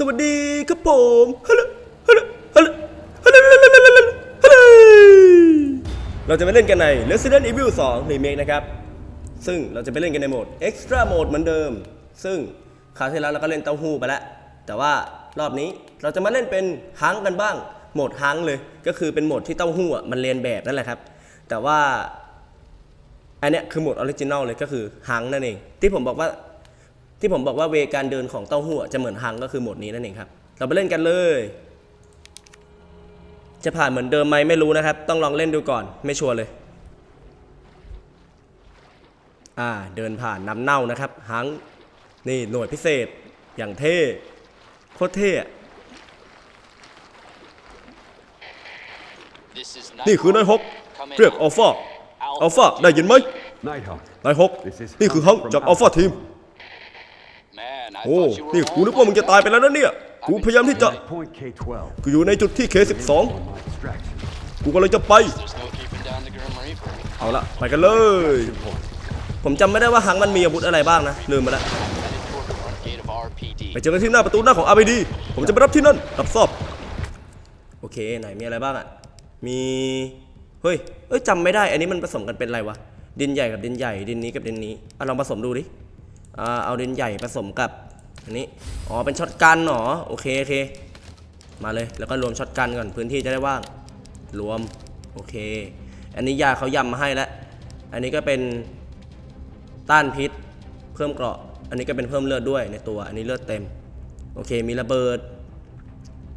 สวัสดีครับผมฮัลโหลฮัลโหลฮัลโหลฮัลโหลฮัลโหลฮัลโหลฮัลโหลเราจะไปเล่นกันใน Resident Evil 2 Remake นะครับ ซึ่งเราจะไปเล่นกันในโหมด Extra Mode เหมือนเดิม ซึ่งคราวที่แล้วเราก็เล่นเต้าหู้ไปแล้ว แต่ว่ารอบนี้เราจะมาเล่นเป็นฮังกันบ้าง โหมดฮังเลย ก็คือเป็นโหมดที่เต้าหู้มันเรียนแบบนั่นแหละครับ แต่ว่าอันนี้คือโหมดออริจินอลเลยก็คือฮังนั่นเอง ที่ผมบอกว่า ที่ผมบอกว่าเวการเดินของเต้าหู้อะจะเหมือนฮังก็คือโหมดนี้นั่นเองครับ เราไปเล่นกันเลย จะผ่านเหมือนเดิมไหมไม่รู้นะครับ ต้องลองเล่นดูก่อน ไม่ชัวร์เลย อ่า เดินผ่านน้ำเน่านะครับฮังนี่หน่วยพิเศษ อย่างเท่ โคตรเท่อะนี่คือนายฮกเรียกอัลฟาอัลฟาได้ยินไหม Nighthawk. นายฮกนี่คือฮังจากอัลฟาทีม โอ้นี่กูนึกว่ามึงจะตายไปแล้วนะเนี่ยกูพยายามที่จะ Point K12. กูอยู่ในจุดที่ K12 On my extraction. กูกำลังจะไป There's no keeping down the Grim Reaper. เอาละไปกันเลย ผมจำไม่ได้ว่าฮังมันมีอาวุธอะไรบ้างนะ ลืมไปแล้ว Headed toward the front gate of RPD. ไปเจอกันที่หน้าประตูหน้าของ RPD ผมจะไปรับที่นั่น รับทราบโอเค ไหนมีอะไรบ้างอะมี เฮ้ย เอ้ยจำไม่ได้ อันนี้มันผสมกันเป็นอะไรวะ ดินใหญ่กับดินใหญ่ ดินนี้กับดินนี้อะลองผสมดูดิอ่า เอาดินใหญ่ผสมกับอันนี้ อ๋อ เป็นช็อตกันเหรอ โอเคโอเค มาเลย แล้วก็รวมช็อตกันก่อน พื้นที่จะได้ว่าง รวม โอเค อันนี้ยาเขายำมาให้แล้ว อันนี้ก็เป็นต้านพิษ เพิ่มเกราะ อันนี้ก็เป็นเพิ่มเลือดด้วยในตัว อันนี้เลือดเต็ม โอเค มีระเบิด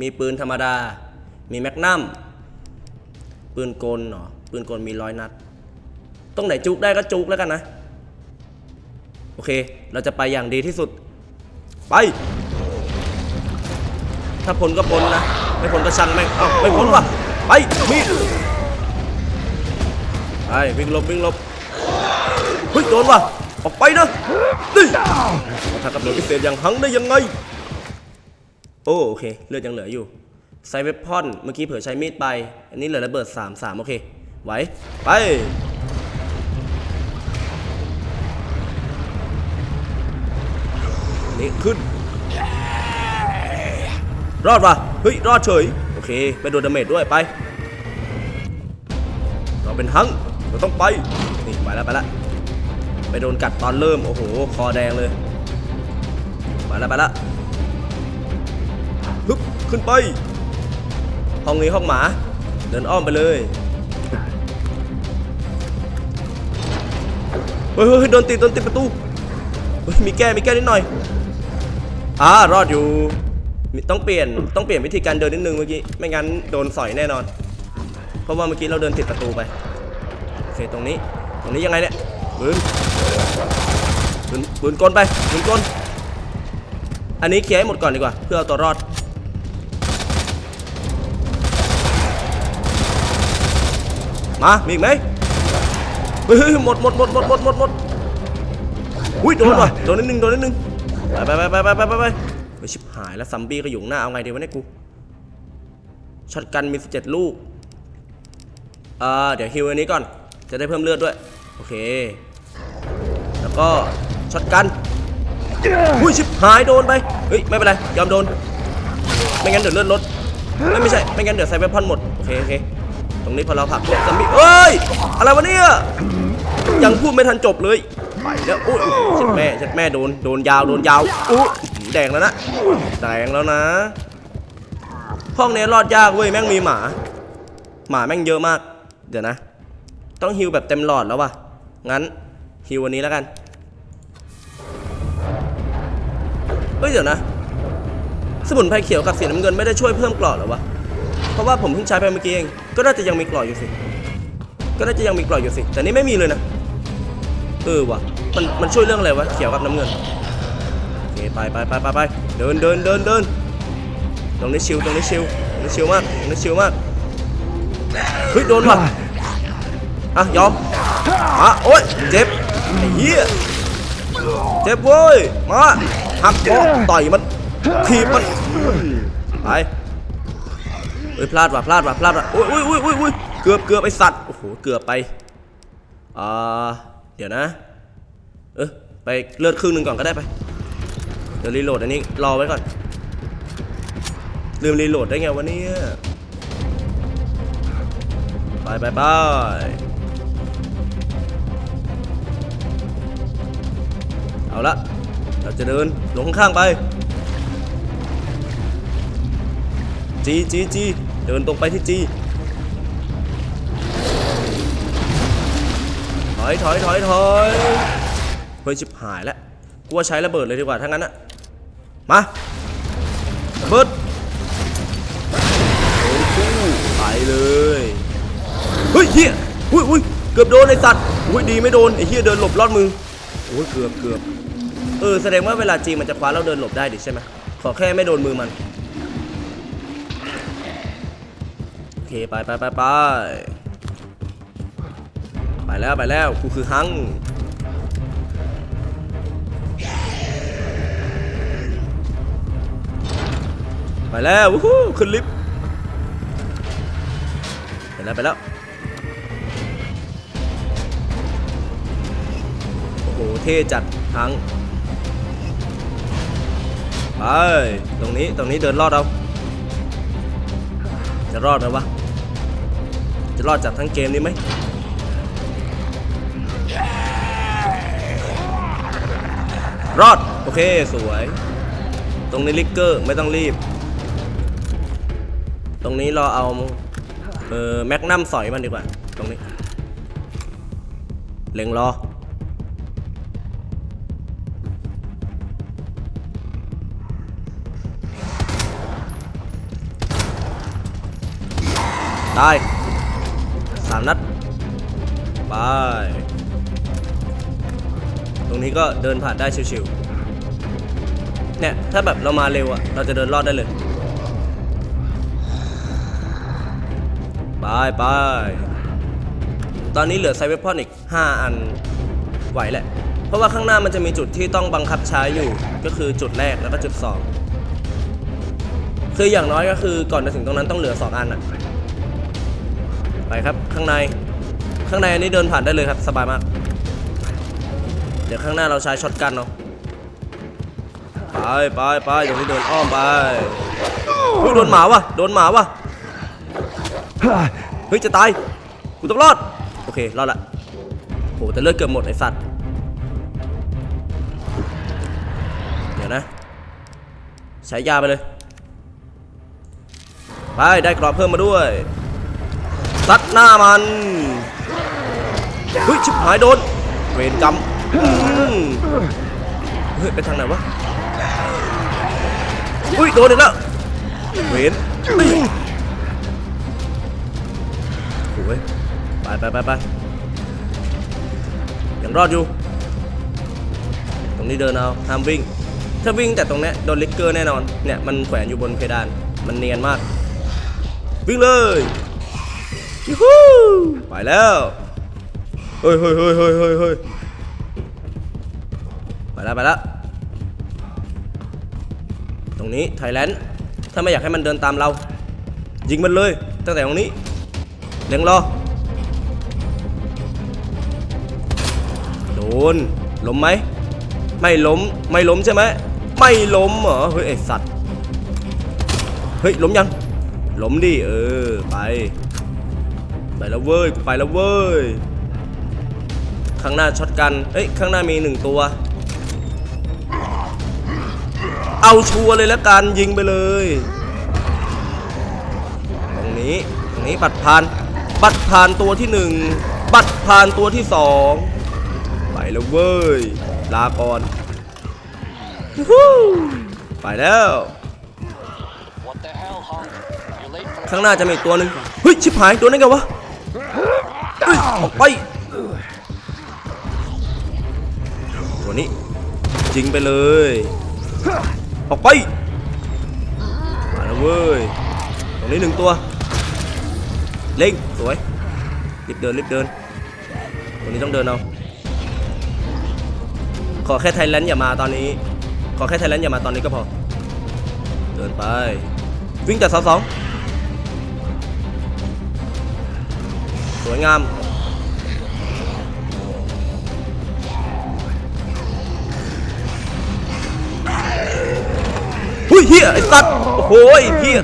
มีปืนธรรมดา มีแมกนัม ปืนกลเนาะปืนกลมีร้อยนัด ตรงไหนจุกได้ก็จุกแล้วกันนะ โอเค เราจะไปอย่างดีที่สุด ไป ถ้าพ้นก็พ้นนะ ไม่พ้นก็ช่างแม่ง เอ้าไม่พ้นว่ะ ไปมีดไปวิ่งลบวิ่งลบเฮ้ยโดนว่ะ ออกไปนะนี่ถ้ากับหน่วยพิเศษอย่างหังได้ยังไง โอ้โอเค เลือดยังเหลืออยู่ไซเวพอน เมื่อกี้เผื่อใช้มีดไป อันนี้เหลือระเบิด3 3โอเค ไหว ไป นี่ขึ้น รอดว่ะเฮ้ย รอดเฉย โอเค ไปโดนดาเมจด้วยไป เราเป็นฮังเราต้องไป นี่ไปแล้วไปแล้วไปโดนกัดตอนเริ่ม โอ้โห คอแดงเลย ไปแล้วไปแล้วฮึบขึ้นไป ห้องนี้ห้องหมา เดินอ้อมไปเลยเฮ้ยเฮ้ยโดนติดโดนติดประตู มีแก้มีแก้นิดหน่อย อ่ารอดอยู่ ต้องเปลี่ยนต้องเปลี่ยนวิธีการเดินนิดนึงเมื่อกี้ ไม่งั้นโดนสอยแน่นอน เพราะว่าเมื่อกี้เราเดินติดประตูไป โอเคตรงนี้ ตรงนี้ยังไงเนี่ยปืนปืนปืนกลไปปืนกลอันนี้เคลียร์ให้หมดก่อนดีกว่า เพื่อเอาตัวรอด มา มีอีกไหมเฮ้ยเฮ้ยหมดหมดหมดหมดหมดหมดหมดอุ้ยโดนว่ะโดนนิดนึงโดนนิดนึง ไปไปไปไปไปไปไปไปชิบหายแล้วซัมบี้ก็อยู่งหน้าเอาไงดีวะเนี่ยกูช็อตกันมี17ลูกอ่าเดี๋ยวฮิวอันนี้ก่อนจะได้เพิ่มเลือดด้วย โอเค แล้วก็ช็อตกันอุ้ยชิบหายโดนไปเฮ้ยไม่เป็นไรยอมโดน ไม่งั้นเดี๋ยวเลือดลดไม่ไม่ใช่ไม่งั้นเดี๋ยวใส่เวพอนหมดโอเคโอเคตรงนี้พอเราผักพวกซัมบี้เอ้ยอะไรวะเนี่ยยังพูดไม่ทันจบเลย ไปแล้วอุ้ยเจ็ดแม่เจ็ดแม่โดนโดนยาวโดนยาวอุ้ยแดงแล้วนะแดงแล้วนะ ห้องนี้รอดยากเว้ยแม่งมีหมา หมาแม่งเยอะมาก เดี๋ยวนะ ต้องฮิวแบบเต็มหลอดแล้ววะงั้นฮิววันนี้แล้วกันเฮ้ยเดี๋ยวนะ สมุนไพรเขียวกับสีน้ำเงินไม่ได้ช่วยเพิ่มกรอดหรอวะเพราะว่าผมเพิ่งใช้ไปเมื่อกี้เองก็น่าจะยังมีกรอดอยู่สิก็น่าจะยังมีกรอดอยู่สิแต่นี่ไม่มีเลยนะ เออวะมันมันช่วยเรื่องอะไรวะเขียวกับน้ำเงินโอเคไปไปไปไปไปเดินเดินเดินเดินตรงนี้ชิวตรงนี้ชิวตรงนี้ชิวมากตรงนี้ชิวมากเฮ้ยโดนว่ะอะยอมมาโอ๊ยเจ็บไอ้เหี้ยเจ็บเว้ยมาหักคอต่อยมันทีบมันไปเฮ้ยพลาดว่ะพลาดว่ะพลาดว่ะอุ้ยอุ้ยอุ้ยอุ้ยอุ้ยเกือบเกือบไอสัตว์โอ้โหเกือบไปอ่า ดี๋ยวนะ เออไปเลือดครึ่งหนึ่งก่อนก็ได้ไป เดี๋ยวรีโหลดอันนี้รอไว้ก่อน ลืมรีโหลดได้ไงวะเนี่ยไปไปไปเอาละ เราจะเดินลงข้างไป จีจีจีเดินตรงไปที่จี อยถอยถอยถอยเฮ้ยชิบหายแล้วกูว่าใช้ระเบิดเลยดีกว่าถ้างั้นอะมาระเบิดโดนคู่ไปเลยเฮ้ยเฮียอุ้ยอุ้ยเกือบโดนไอสัตว์อุ้ยดีไม่โดนไอเฮียเดินหลบรอดมือโอ้ยเกือบเกือบเออแสดงว่าเวลาจีมันจะคว้าเราเดินหลบได้ดิใช่ไหมขอแค่ไม่โดนมือมันโอเคไปไปไปไป ไปแล้วไปแล้วกูคือฮังไปแล้ววู้ฮู้ขึ้นลิฟต์ไปแล้วไปแล้วโอ้โหเท่จัดฮังไปตรงนี้ตรงนี้เดินลอดเอาจะรอดไหมวะจะรอดจากทั้งเกมนี้ไหม รอด โอเค สวย ตรงนี้ลิกเกอร์ไม่ต้องรีบ ตรงนี้รอเอา เออแมกนัมสอยมันดีกว่า ตรงนี้ เล็งรอได้สามนัด ไป รงนี้ก็เดินผ่านได้ชิวๆเนี่ยถ้าแบบเรามาเร็วอะเราจะเดินรอดได้เลยไปไปตอนนี้เหลือไซเวพอนอีก 5 อันไหวแหละ เพราะว่าข้างหน้ามันจะมีจุดที่ต้องบังคับใช้อยู่ ก็คือจุดแรกแล้วก็จุด 2 คืออย่างน้อยก็คือก่อนจะถึงตรงนั้นต้องเหลือ 2 อันอะไปครับข้างใน ข้างในอันนี้เดินผ่านได้เลยครับ สบายมาก ดี๋ยวข้างหน้าเราใช้ช็อตกันเนาะไปไปไปตรงนี้เดินอ้อมไปอุ๊ยโดนหมาวะโดนหมาวะเฮ้ยจะตายกูต้องรอดโอเครอดละโหแต่เลือดเกือบหมดไอสัตว์เดี๋ยวนะใช้ยาไปเลยไปได้กรอบเพิ่มมาด้วยซัดหน้ามันเฮ้ยชิบหายโดนเวรกรรมอืม เฮ้ยไปทางไหนวะ อุ้ยโดนอีกแล้วเวนโอ้ยไปไปไปไปยังรอดอยู่ ตรงนี้เดินเอาห้ามวิ่ง ถ้าวิ่งแต่ตรงนี้โดนลิกเกอร์แน่นอน เนี่ยมันแขวนอยู่บนเพดาน มันเนียนมาก วิ่งเลยยูฮูไปแล้ว เฮ้ยเฮ้ยเฮ้ยเฮ้ยเฮ้ย แล้วไปแล้ว ตรงนี้ไทยแลนด์ ถ้าไม่อยากให้มันเดินตามเรา ยิงมันเลย ตั้งแต่ตรงนี้เล็งรอ โดน ล้มไหม ไม่ล้ม ไม่ล้มใช่ไหม ไม่ล้มเหรอ เฮ้ยไอสัตว์ เฮ้ยล้มยัง ล้มดิ เออ ไป ไปแล้วเว้ย ไปแล้วเว้ยข้างหน้าช็อตกัน เอ้ย ข้างหน้ามีหนึ่งตัว เอาชัวร์เลยแล้วกันยิงไปเลย ตรงนี้ตรงนี้ปัดผ่านปัดผ่านตัวที่หนึ่งปัดผ่านตัวที่สองไปแล้วเว้ยลาก่อนไปแล้วข้างหน้าจะมีอีกตัวหนึ่งเฮ้ยชิบหายตัวนั้นไงวะออกไปตัวนี้ยิงไปเลย ออกไป มาแล้วเว้ย ตรงนี้หนึ่งตัว เล็งสวย รีบเดินรีบเดิน ตรงนี้ต้องเดินเอา ขอแค่ไทยแลนด์อย่ามาตอนนี้ ขอแค่ไทยแลนด์อย่ามาตอนนี้ก็พอ เดินไป วิ่งแต่เสาสองสวยงาม ยอุ้ยเฮียไอ้สัตว์โอ้โหเฮีย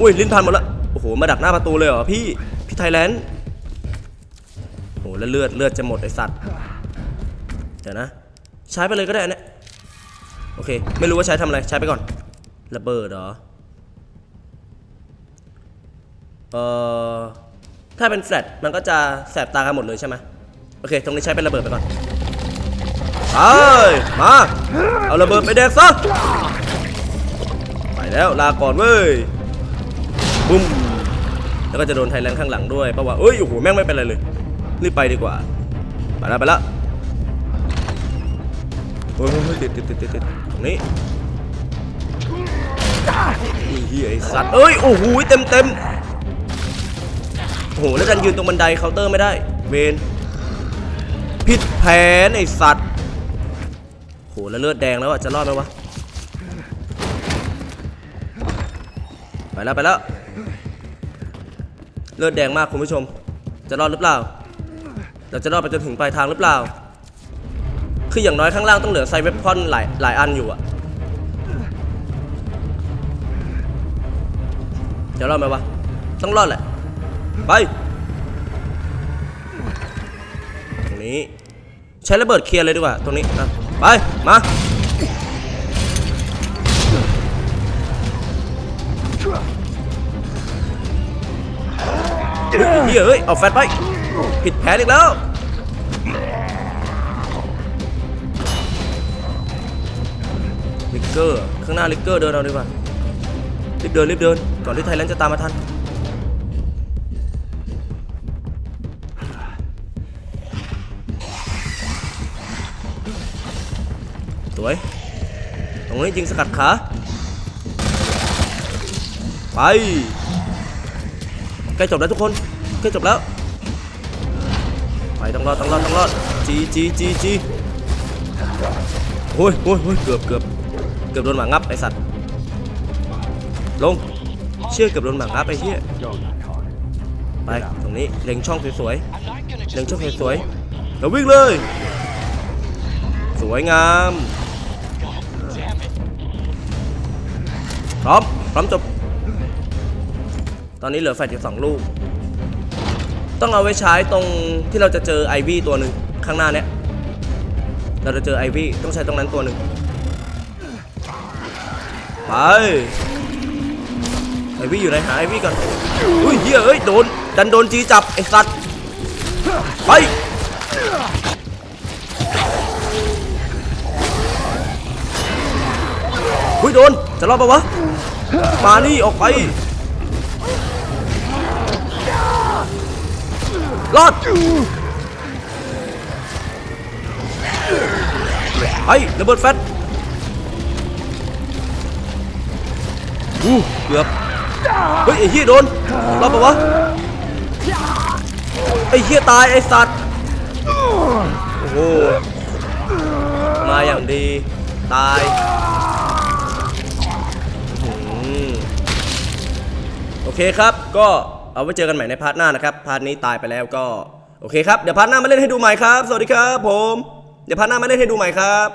อุ้ยลิ้นพันหมดละโอ้โหมาดักหน้าประตูเลยเหรอพี่พี่ไทยแลนด์โอ้โหแล้วเลือดเลือดจะหมดไอ้สัตว์เดี๋ยวนะ ใช้ไปเลยก็ได้เนี่ยโอเค ไม่รู้ว่าใช้ทำอะไรใช้ไปก่อนระเบิดเหรอเอ่อถ้าเป็นแฟลชมันก็จะแสบตากันหมดเลยใช่ไหมโอเค ตรงนี้ใช้เป็นระเบิดไปก่อนไปมา เอาระเบิดไปแดกซะ แล้วลาก่อนเว้ยบุ้มแล้วก็จะโดนไทยแลนด์ข้างหลังด้วยเพราะว่าเอ้ยโอ้โหแม่งไม่เป็นไรเลยรีบไปดีกว่าไปแล้วไปแล้วเฮ้ยติดติดติดติดติดตรงนี้เฮียไอ้สัตว์เอ้ยโอ้โหเต็มเต็มโอ้โหแล้วดันยืนตรงบันไดเคาน์เตอร์ไม่ได้ เวนผิดแผนไอ้สัตว์โหแล้วเลือดแดงแล้วอะจะรอดไหมวะ ไปแล้วไปแล้ว เลือดแดงมากคุณผู้ชม จะรอดหรือเปล่า เราจะรอดไปจนถึงปลายทางหรือเปล่า คืออย่างน้อยข้างล่างต้องเหลือไซเวปพอนหลายหลายอันอยู่อะจะรอดไหมวะ ต้องรอดแหละ ไป ตรงนี้ ใช้ระเบิดเคลียร์เลยดีกว่า ตรงนี้อะไป มา เฮ้ยเหี้ยเฮ้ยเอาแฟตไปผิดแผนอีกแล้วลิกเกอร์ข้างหน้าลิกเกอร์เดินเอาดีกว่ารีบเดินรีบเดินก่อนที่ไทยแลนด์จะตามมาทันสวยตรงนี้ยิงสกัดขาไป ใกล้จบแล้วทุกคนใกล้จบแล้ว ไปต้องรอดต้องรอดต้องรอดจีจีจีจีโอ้ยโอ้ยโอ้ยเกือบเกือบเกือบโดนหมางับไอสัตว์ลงเชื่อเกือบโดนหมางับไอเหี้ยไปตรงนี้เล็งช่องสวยๆเล็งช่องสวยๆแล้ววิ่งเลย สวยงามพร้อมพร้อมจบ ตอนนี้เหลือแฟลชอยู่สองลูก ต้องเอาไว้ใช้ตรงที่เราจะเจอไอวี่ตัวหนึ่งข้างหน้าเนี้ยเราจะเจอไอวี่ต้องใช้ตรงนั้นตัวหนึ่งไปไอวี่อยู่ไหนหาไอวี่ก่อนอุ้ยเฮียเอ้ยโดนดันโดนจีจับไอสัตว์ไปอุ้ยโดนจะรอดปะวะมานี่ออกไป รอดไอ้ระเบิดแฟตอู้เกือบ เฮ้ย ไอ้เหี้ยโดนรอดปะวะ ไอ้เหี้ยตาย ไอ้สัตว์ โอ้โห มาอย่างดี ตายโอเคครับก็ เอาไว้เจอกันใหม่ในพาร์ทหน้านะครับ พาร์ทนี้ตายไปแล้วก็ โอเคครับ เดี๋ยวพาร์ทหน้ามาเล่นให้ดูใหม่ครับ สวัสดีครับผม เดี๋ยวพาร์ทหน้ามาเล่นให้ดูใหม่ครับ